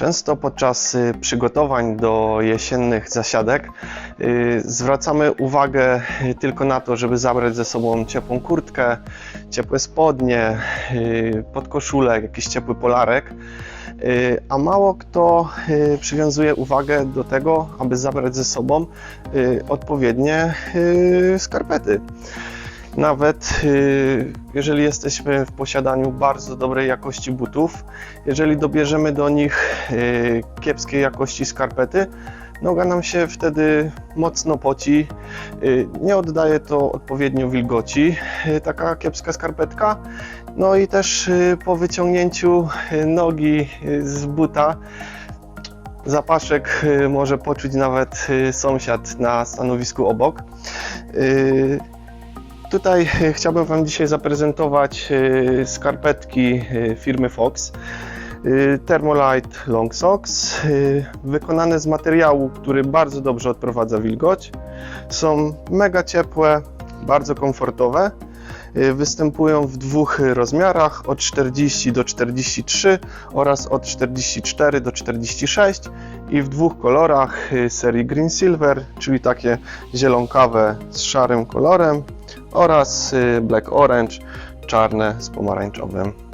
Często podczas y, przygotowań do jesiennych zasiadek y, zwracamy uwagę y, tylko na to, żeby zabrać ze sobą ciepłą kurtkę, ciepłe spodnie, podkoszulek, jakiś ciepły polarek. A mało kto przywiązuje uwagę do tego, aby zabrać ze sobą odpowiednie skarpety. Nawet y, jeżeli jesteśmy w posiadaniu bardzo dobrej jakości butów, jeżeli dobierzemy do nich y, kiepskiej jakości skarpety, noga nam się wtedy mocno poci, y, nie oddaje to odpowiednio wilgoci, taka kiepska skarpetka. No i też po wyciągnięciu nogi z buta zapaszek może poczuć nawet sąsiad na stanowisku obok. Tutaj e, chciałbym Wam dzisiaj zaprezentować e, skarpetki e, firmy Fox. Thermolite Long Socks, wykonane z materiału, który bardzo dobrze odprowadza wilgoć. Są mega ciepłe, bardzo komfortowe. Występują w dwóch rozmiarach od 40 do 43 oraz od 44 do 46 i w dwóch kolorach serii Green Silver, czyli takie zielonkawe z szarym kolorem oraz y, Black Orange, czarne z pomarańczowym